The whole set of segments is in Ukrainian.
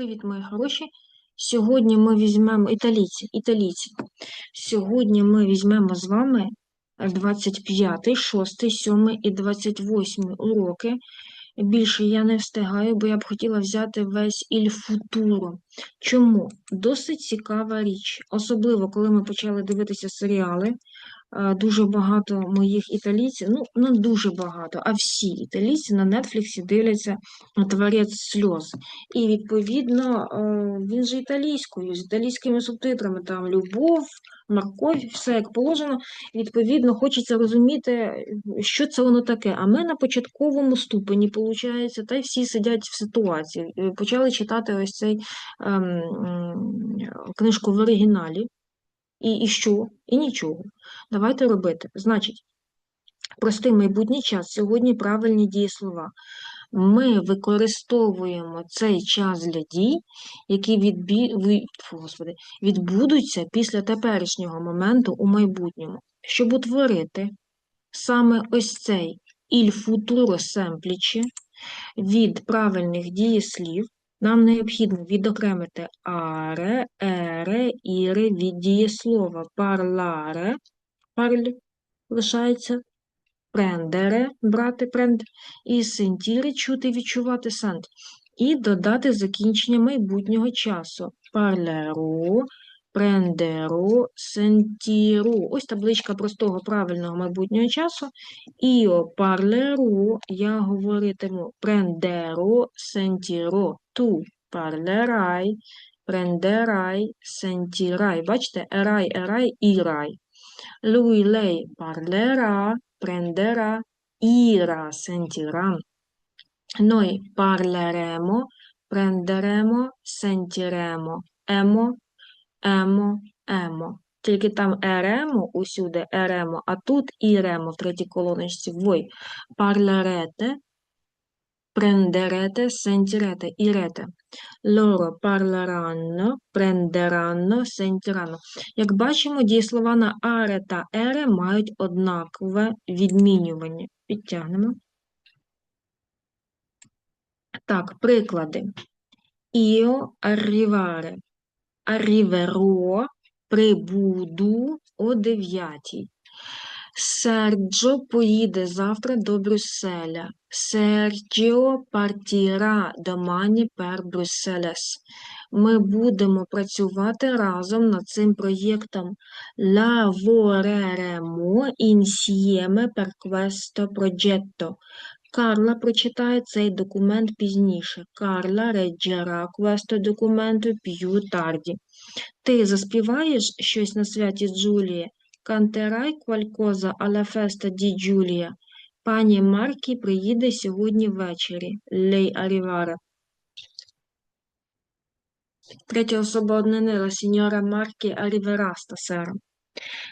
Привіт, мої хороші. Сьогодні ми візьмемо італійці, італійці. Сьогодні ми візьмемо з вами 25, 6, 7 і 28 уроки. Більше я не встигаю, бо я б хотіла взяти весь Іль Футуро. Чому? Досить цікава річ. Особливо, коли ми почали дивитися серіали. Е, Дуже багато моїх італійців, ну не дуже багато, а всі італійці на Нетфліксі дивляться творець сльоз. І відповідно е, він же італійською, з італійськими субтитрами, там любов, морковь, все як положено. Відповідно, хочеться розуміти, що це воно таке. А ми на початковому ступені, виходить, та й всі сидять в ситуації. Е, Почали читати ось цей ем, книжку в оригіналі. І, і що? І нічого. Давайте робити. Значить, простий майбутній час, сьогодні правильні дієслова. Ми використовуємо цей час для дій, які відбі... Господи, відбудуться після теперішнього моменту у майбутньому. Щоб утворити саме ось цей il futuro semplice від правильних дієслів, нам необхідно відокремити аре, ере, іре від дієслова парларе, парль лишається, прендере, брати, пренд, і сентіре чути, відчувати сент, і додати закінчення майбутнього часу. Parlerò, prenderò, sentirò. Ось табличка простого правильного майбутнього часу. Io parlerò, я говоритиму, prenderò, sentirò. Tu parlerai, prenderai, sentirai. Бачите, ерай, ерай, ірай. Lui, lei parlerà, prenderà, ira, sentirà. Noi parleremo, prenderemo, sentiremo. Емо, емо, емо. Тільки там еремо, усюди еремо, а тут іремо в третій колоночці. Voi parlerete, prenderete, sentirete, irete. Loro parleranno, prenderanno, sentiranno. Як бачимо, дієслова на аре та ере мають однакове відмінювання. Підтягнемо. Так, приклади. Io arrivare. Arriverò, прибуду о 9. Серджо поїде завтра до Брюсселя. Серджіо partirà domani per Bruxelles. Ми будемо працювати разом над цим проєктом. Lavoreremo insieme per questo progetto. Карла прочитає цей документ пізніше. Карла leggerà questo documento più tardi. Ти заспіваєш щось на святі Джулії? Canterai qualcosa alla festa di Giulia? Пані Маркі приїде сьогодні ввечері. Lei arrivare. Третя особа однинила. Сіньора Маркі arriverà stasera.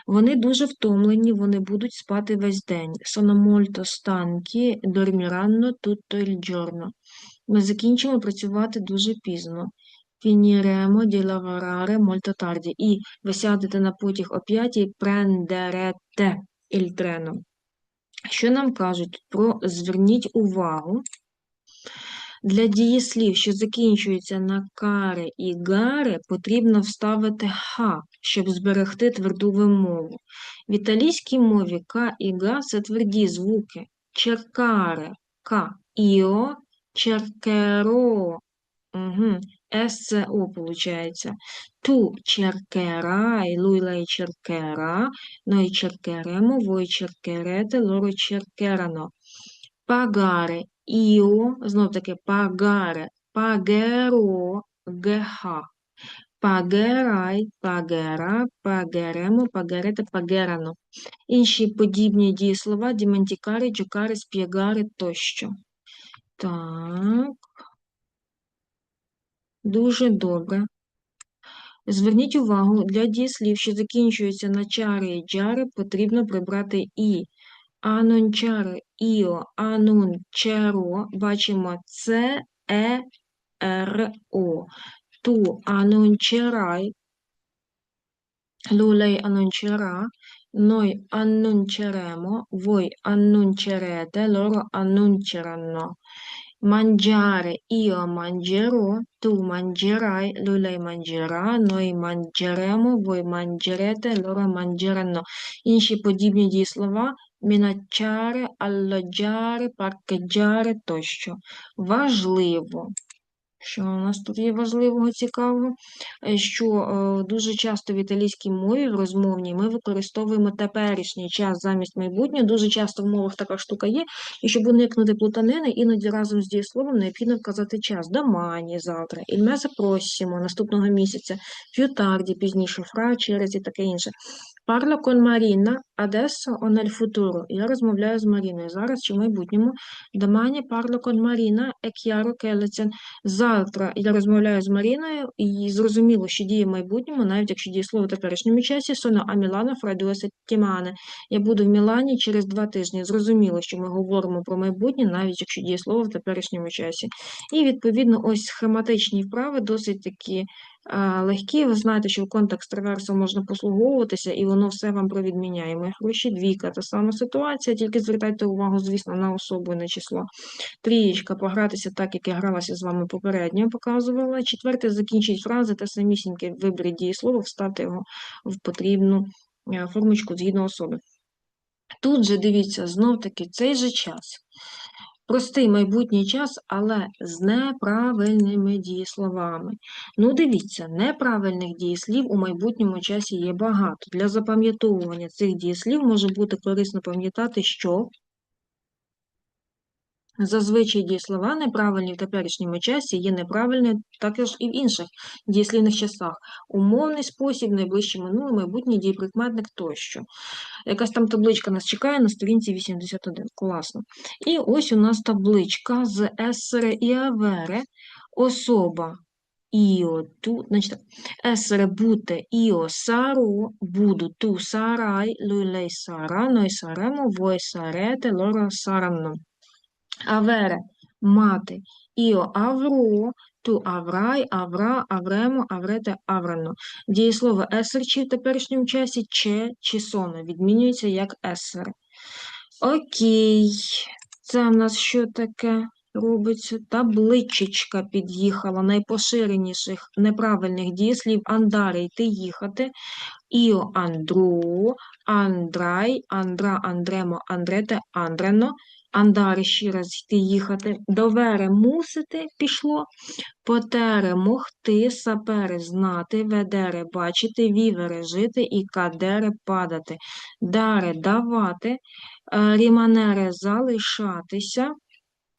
Вони дуже втомлені, вони будуть спати весь день. Sono molto stanchi, dormiranno tutto il giorno. Ми закінчимо працювати дуже пізно. Finiremo di lavorare molto tardi. І ви сядете на потяг о 5 prenderete il treno. Що нам кажуть про зверніть увагу. Для дієслів, що закінчуються на каре і гаре, потрібно вставити ха, щоб зберегти тверду вимову. В італійській мові ка і га це тверді звуки. Черкаре, ка, іо, черкеро. Угу. С це О, виходить. Ту черкерай, lui lei cercherà, noi cercheremo, voi cercherete, loro cercheranno. Pagare, io, знов таки pagare, pagherò, гх. Pagherai, pagherà, pagheremo, pagherete, pagherano. Інші подібні дієслова діментікари, джокари, сп'ягари тощо. Так. Дуже добре. Зверніть увагу, для дієслів, що закінчуються на чари і джари, потрібно прибрати і. Анончари, іо, анунчеро, бачимо це, е, р, о. Ту анунчерай, лулей анунчера, noi annunceremo, voi annuncerete, loro annunceranno. Mangiare, io mangerò, tu mangerai, lui lei mangerà, noi mangeremo, voi mangerete, loro mangeranno. Інші подібні дієслова міначари, аллоджари, паркеджари тощо. Важливо. Що у нас тут є важливого цікавого? Е, Що е, дуже часто в італійській мові в розмовній ми використовуємо теперішній час замість майбутнього. Дуже часто в мовах така штука є. І щоб уникнути плутанини, іноді разом з дієсловом необхідно вказати час. Домані завтра, mese prossimo, наступного місяця, più пізніше, фра, через і таке інше. Parlo con Marina adesso o nel. Я розмовляю з Маріною зараз чи в майбутньому. Domani parlo con Marina, è chiaro Завтра я розмовляю з Маріною, і зрозуміло, що діє в майбутньому, навіть якщо діє слово в теперішньому часі, соно а Мілано fra due. Я буду в Мілані через два тижні. Зрозуміло, що ми говоримо про майбутнє, навіть якщо діє слово в теперішньому часі. І, відповідно, ось схематичні вправи досить такі легкі. Ви знаєте, що в контекст реверсу можна послуговуватися, і воно все вам провідміняє. Мої гроші двійка, та сама ситуація, тільки звертайте увагу, звісно, на особу і на число. Трієчка, погратися так, як я гралася з вами попередньо, показувала. Четверте, закінчіть фрази та самісіньке виберіть дієслово, вставте його в потрібну е, формочку згідно особи. Тут же дивіться, знов-таки цей же час. Простий майбутній час, але з неправильними дієсловами. Ну, дивіться, неправильних дієслів у майбутньому часі є багато. Для запам'ятовування цих дієслів може бути корисно пам'ятати, що Зазвичай дієслова неправильні в теперішньому часі є неправильні також і в інших дієслівних часах. Умовний спосіб, найближче минуле, майбутнє дієприкметник тощо. Якась там табличка нас чекає на сторінці 81. Класно. І ось у нас табличка з есере і авере. Особа іо ту, значить, есере бути іо саро, буду ту сарай, lui lei sarà, noi saremo, voi sarete, loro Avere – мати. Io avrò, tu avrai, avra, avremo, avrete, avranno. Дієслово есер чи в теперішньому часі че чи соно відмінюється як есер. Окей. Це в нас що таке робиться? Табличечка під'їхала найпоширеніших неправильних дієслів андare – йти їхати. Io andrò, andrai, andrà, andremo, andrete, andranno. Андари ще раз йти їхати. Довере мусити пішло. Потере могти, сапере знати, ведере бачити, вівере жити і кадере падати. Даре давати, е, ріманере залишатися.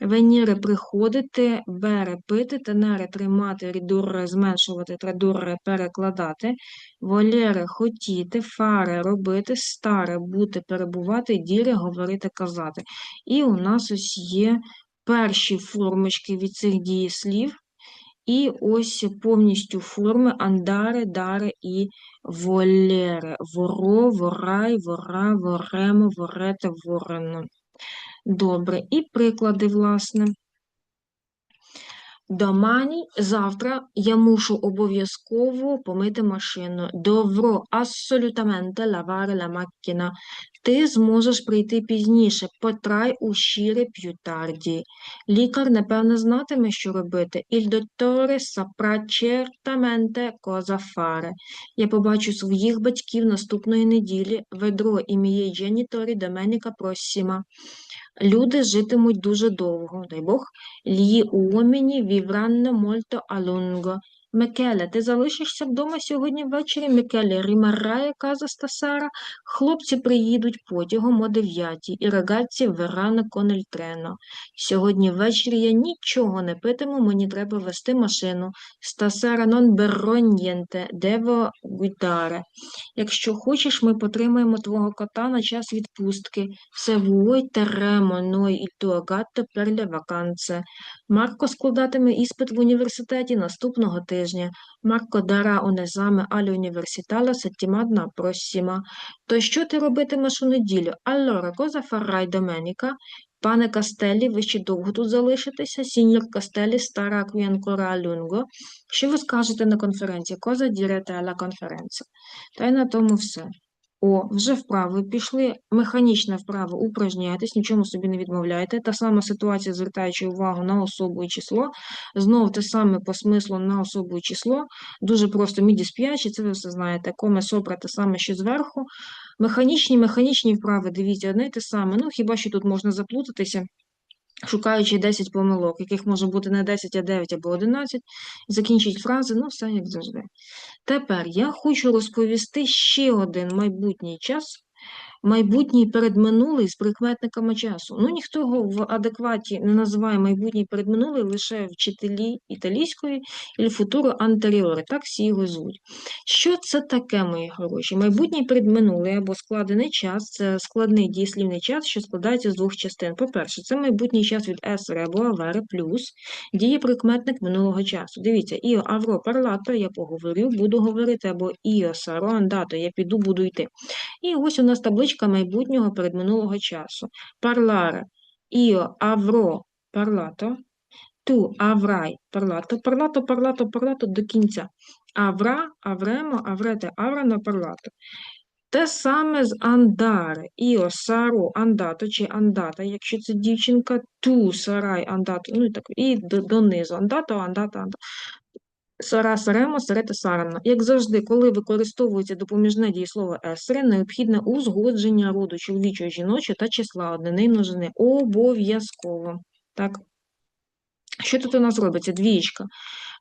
Веніре приходити, бере пити, тенере тримати, рідурре зменшувати, традурре перекладати, волєре хотіти, фаре робити, старе бути, перебувати, діре говорити, казати. І у нас ось є перші формочки від цих дієслів. І ось повністю форми андаре, даре і волєре. Воро, ворай, вора, воремо, ворете, ворено. Добре, і приклади, власне. Домані завтра я мушу обов'язково помити машину. Довро assolutamente lavare la macchina. Ти зможеш прийти пізніше. Потрай uscire più tardi. Лікар, напевно, знатиме, що робити. Il dottore saprà fare. Я побачу своїх батьків наступної неділі. Ведро і miei genitori domenica prossima. Люди житимуть дуже довго, дай Бог. Gli uomini vivranno molto a. Микеле, ти залишишся вдома сьогодні ввечері? Микеле, римарає каза Стасара. Хлопці приїдуть потягом о дев'ятій, і verranno con il treno. Сьогодні ввечері я нічого не питиму, мені треба вести машину. Стасара non berrò niente, devo. Якщо хочеш, ми потримаємо твого кота на час відпустки. Vuoi terremo noi il tuo gatto per le vacanze. Марко складатиме іспит в університеті наступного тижня. Марко дарà un esame Університала la settimana prossima. То що ти робитимеш у неділю? Allora, cosa farai domenica? Пане Кастелі, ви ще довго тут залишитеся? Сіньор Кастелі, стара qui ancora. Що ви скажете на конференції? Коза direte конференція. Та й на тому все. О, вже вправи пішли, механічне вправо упражняйтесь, нічому собі не відмовляйте. Та сама ситуація, звертаючи увагу на особу і число. Знову те саме по смислу на особу і число. Дуже просто міді сп'ячі, це ви все знаєте. Коме сопра те саме, що зверху. Механічні, механічні вправи, дивіться, одне й те саме. Ну, хіба що тут можна заплутатися, шукаючи 10 помилок, яких може бути не 10, а 9 або 11. закінчить фрази, ну, все як завжди. Тепер я хочу розповісти ще один майбутній час, майбутній передминулий з прикметниками часу. Ну, ніхто його в адекваті не називає майбутній передминулий, лише вчителі італійської і футуро антеріори, так всі його звуть. Що це таке, мої хороші? Майбутній передминулий або складений час це складний дієслівний час, що складається з двох частин. По-перше, це майбутній час від есери або авери плюс дієприкметник минулого часу. Дивіться, іо авро парлато, я поговорив, буду говорити, або іо саро я піду, буду йти. І ось у нас табличка майбутнього передминулого часу. Parlare, io avrò parlato, tu avrai parlato, parlato, parlato, parlato до кінця. Avrà, avremo, avrete, avranno parlato. Те саме з andare. Io sarò andato чи andata, якщо це дівчинка, tu sarai andato, ну і так, і до- донизу. Andato, andata, andata. Сара, саремо, сарета, сарана. Як завжди, коли використовується допоміжне дієслово есре, необхідне узгодження роду чоловічого, жіночого та числа однини множини. Обов'язково. Так. Що тут у нас робиться? Двієчка.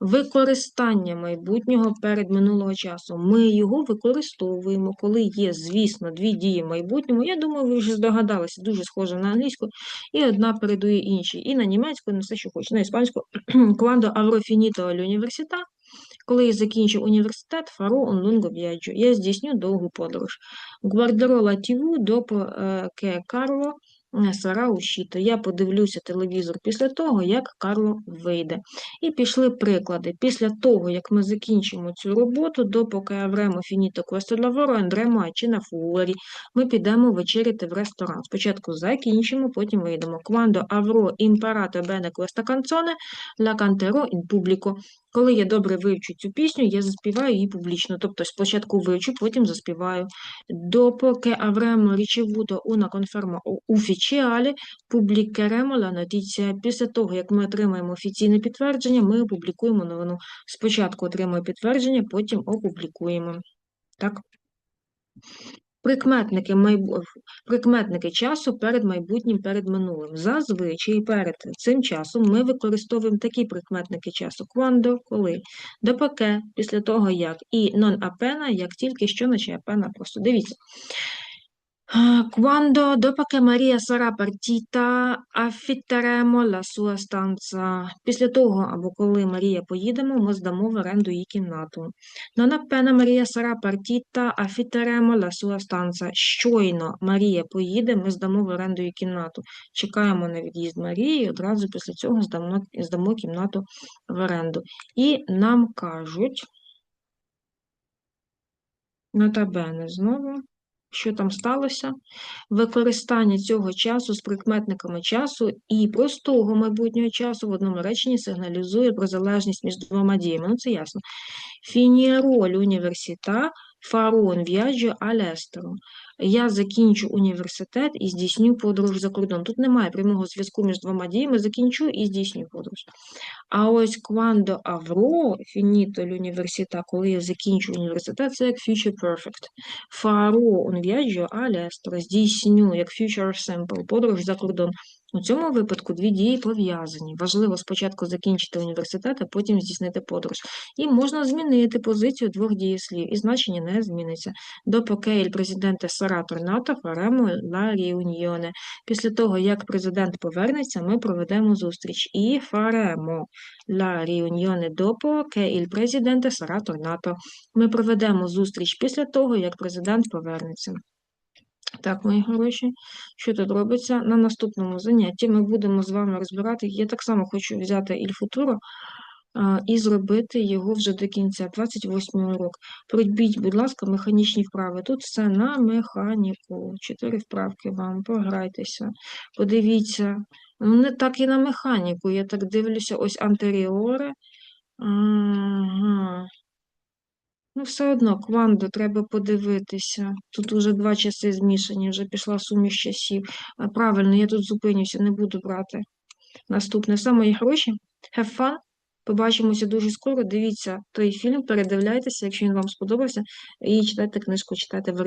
Використання майбутнього перед минулого часу. Ми його використовуємо, коли є, звісно, дві дії в майбутньому. Я думаю, ви вже здогадалися, дуже схоже на англійську, і одна передує іншій. І на німецьку, на все, що хоче. На іспанську quando avrò finito коли я закінчу університет, farò un lungo viaggio. Я здійсню довгу подорож. Guarderò la TV dopo eh, che Carlo е, sarà. Я подивлюся телевізор після того, як Карло вийде. І пішли приклади. Після того, як ми закінчимо цю роботу, допоки questo lavoro, andremo a cena fuori. Ми підемо вечеряти в ресторан. Спочатку закінчимо, потім вийдемо. Quando avrò imparato bene questa canzone, la canterò in pubblico. Коли я добре вивчу цю пісню, я заспіваю її публічно. Тобто спочатку вивчу, потім заспіваю. Допоки avremo ricevuto una conferma ufficiale, pubblicheremo la notizia. Після того, як ми отримаємо офіційне підтвердження, ми опублікуємо новину. Спочатку отримуємо підтвердження, потім опублікуємо. Так? Прикметники, майбу... Прикметники часу перед майбутнім, перед минулим. Зазвичай перед цим часом ми використовуємо такі прикметники часу. Quando, коли, допоки, після того як, і non appena, як тільки що, наче appena просто. Дивіться. Ah, Quando, dopo che Maria sarà partita, affitteremo la sua stanza. Після того, або коли Марія поїдемо, ми здамо в оренду її кімнату. Non appena Maria sarà partita, affitteremo la sua stanza. Щойно Марія поїде, ми здамо в оренду її кімнату. Чекаємо на від'їзд Марії одразу після цього здамо, здамо кімнату в оренду. І нам кажуть, нотабене знову, що там сталося, використання цього часу з прикметниками часу і простого майбутнього часу в одному реченні сигналізує про залежність між двома діями. Ну, це ясно. Finierò університа фарон в'яджо all'estero. Я закінчу університет і здійсню подорож за кордон. Тут немає прямого зв'язку між двома діями, закінчу і здійсню подорож. А ось quando avrò finito l'università, коли я закінчу університет, це як future perfect. Farò un viaggio all'estero, здійсню як future simple, подорож за кордон. У цьому випадку дві дії пов'язані. Важливо спочатку закінчити університет, а потім здійснити подорож. І можна змінити позицію двох дієслів, і значення не зміниться. Допоки il presidente sarà tornato, faremo la riunione. Після того, як президент повернеться, ми проведемо зустріч. І la riunione dopo che il presidente sarà tornato. Ми проведемо зустріч після того, як президент повернеться. Так, мої хороші, що тут робиться? На наступному занятті ми будемо з вами розбирати. Я так само хочу взяти а, і зробити його вже до кінця, 28 урок. Пройдіть, будь ласка, механічні вправи. Тут все на механіку. Чотири вправки вам, пограйтеся, подивіться. Ну, не так і на механіку. Я так дивлюся, ось антеріоре. Ага. Ну, все одно, кванду треба подивитися. Тут уже два часи змішані, вже пішла суміш часів. Правильно, я тут зупинюся, не буду брати. Наступне. Мої гроші. Have fun. Побачимося дуже скоро. Дивіться той фільм, передивляйтеся, якщо він вам сподобався, і читайте книжку, читайте в.